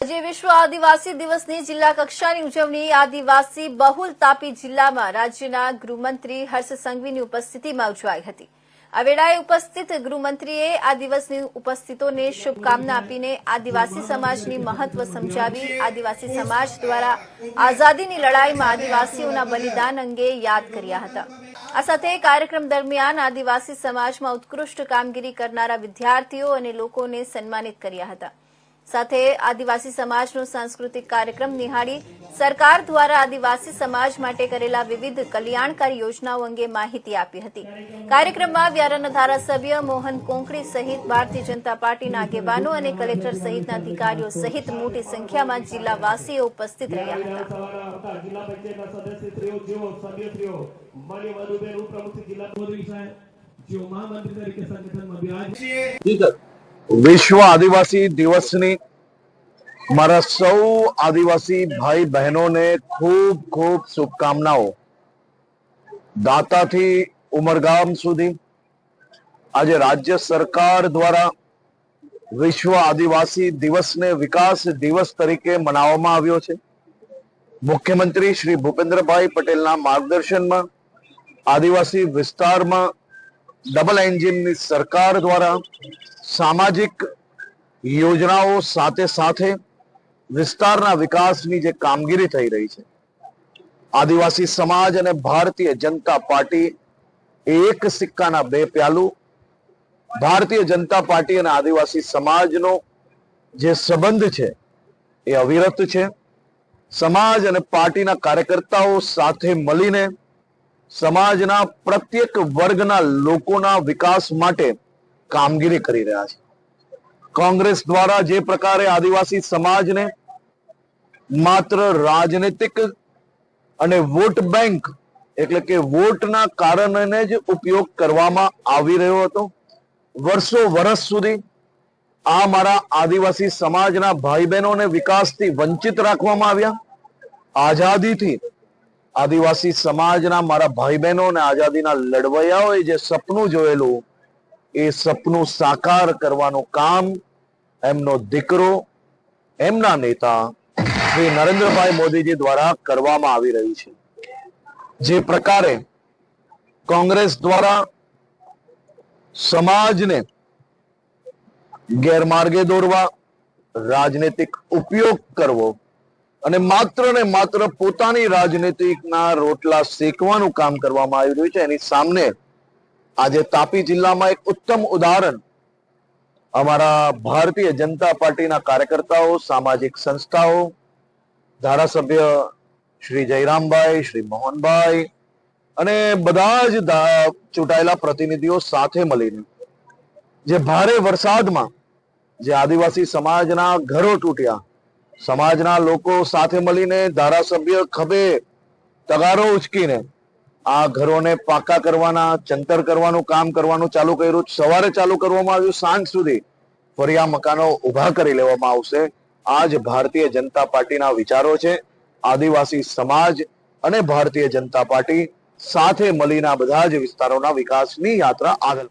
આજે વિશ્વ આદિવાસી દિવસની જિલ્લા કક્ષાની ઉજવણી આદિવાસી બહુલ તાપી જિલ્લામાં રાજ્યના ગૃહમંત્રી હર્ષ સંઘવીની ઉપસ્થિતિમાં ઉજવાઈ હતી. આ વેળાએ ઉપસ્થિત ગૃહમંત્રીએ આ દિવસની ઉપસ્થિતોને શુભકામના આપીને આદિવાસી સમાજની મહત્વ સમજાવી, આદિવાસી સમાજ દ્વારા આઝાદીની લડાઈમાં આદિવાસીઓના બલિદાન અંગે યાદ કર્યા હતા. આ સાથે કાર્યક્રમ દરમિયાન આદિવાસી સમાજમાં ઉત્કૃષ્ટ કામગીરી કરનારા વિદ્યાર્થીઓ અને લોકોને સન્માનિત કર્યા હતા. સાથે આદિવાસી સમાજનો સાંસ્કૃતિક કાર્યક્રમ નિહાળી સરકાર દ્વારા આદિવાસી સમાજ માટે કરેલા વિવિધ કલ્યાણકારી યોજનાઓ અંગે માહિતી આપી હતી. કાર્યક્રમમાં વ્યારાના ધારાસભ્ય મોહન કોંકણી સહિત ભારતીય જનતા પાર્ટીના આગેવાનો અને કલેક્ટર સહિતના અધિકારીઓ સહિત મોટી સંખ્યામાં જિલ્લાવાસીઓ ઉપસ્થિત રહ્યા હતા. જિલ્લા પંચાયતના સદસ્યશ્રીઓ જેઓ સભ્યશ્રીઓ માન્ય મધુબેન ઉપપ્રમુખ જિલ્લા મોદી સાહેબ જેઓ મહામંત્રી તરીકે સંગઠનમાં બિરાજ વિશ્વ આદિવાસી દિવસની મારા સૌ આદિવાસી ભાઈ બહેનોને ખૂબ ખૂબ શુભકામનાઓ. દાતાથી ઉમરગામ સુધી આજે રાજ્ય સરકાર દ્વારા વિશ્વ આદિવાસી દિવસને વિકાસ દિવસ તરીકે મનાવવામાં આવ્યો છે. મુખ્યમંત્રી શ્રી ભૂપેન્દ્રભાઈ પટેલના માર્ગદર્શનમાં આદિવાસી વિસ્તારમાં ડબલ એન્જિનની સરકાર દ્વારા સામાજિક યોજનાઓ સાથે સાથે વિસ્તારના વિકાસની જે કામગીરી થઈ રહી છે. આદિવાસી સમાજ અને ભારતીય જનતા પાર્ટી એક સિક્કાના બે પ્યાલું. ભારતીય જનતા પાર્ટી અને આદિવાસી સમાજનો જે સંબંધ છે એ અવિરત છે. સમાજ અને પાર્ટીના કાર્યકર્તાઓ સાથે મળીને સમાજના પ્રત્યેક વર્ગના લોકોના વિકાસ માટે કામગીરી કરી રહ્યા છે. કોંગ્રેસ દ્વારા જે પ્રકારે આદિવાસી સમાજને માત્ર રાજનીતિક અને વોટ બેંક એટલે કે વોટના કારણે જ ઉપયોગ કરવામાં આવી રહ્યો હતો. વર્ષો વર્ષ સુધી આ મારા આદિવાસી સમાજના ભાઈ બહેનોને વિકાસથી વંચિત રાખવામાં આવ્યા. આઝાદીથી આદિવાસી સમાજના મારા ભાઈ બહેનો અને આઝાદીના લડવૈયાઓએ જે સપનું જોયેલું એ સપનું સાકાર કરવાનું કામ એમનો દીકરો, એમના નેતા શ્રી નરેન્દ્રભાઈ મોદીજી દ્વારા કરવામાં આવી રહ્યું છે. જે પ્રકારે કોંગ્રેસ દ્વારા સમાજને ગેરમાર્ગે દોરવા, રાજનીતિક ઉપયોગ કરવો અને માત્ર ને માત્ર પોતાની રાજનીતિકના રોટલા શેકવાનું કામ કરવામાં આવી રહ્યું છે. એની સામે આજે તાપી જિલ્લામાં એક ઉત્તમ ઉદાહરણ અમારા ભારતીય જનતા પાર્ટીના કાર્યકર્તાઓ, સામાજિક સંસ્થાઓ, ધારાસભ્ય શ્રી જયરામભાઈ, શ્રી મોહનભાઈ અને બધા જ ચૂંટાયેલા પ્રતિનિધિઓ સાથે મળીને જે ભારે વરસાદમાં જે આદિવાસી સમાજના ઘરો તૂટ્યા, સમાજના લોકો સાથે મળીને ધારાસભ્ય ખભે તગારો ઉચકીને આ ઘરોને પાકા કરવાના ચંતર કરવાનું, કામ કરવાનું ચાલુ કર્યું સવારે ચાલુ કરવામાં આવ્યું, સાંજ સુધી ફરી આ મકાનો ઊભા કરી લેવામાં આવશે. આ જ ભારતીય જનતા પાર્ટીના વિચારો છે. આદિવાસી સમાજ અને ભારતીય જનતા પાર્ટી સાથે મળીને બધા જ વિસ્તારોના વિકાસની યાત્રા આગળ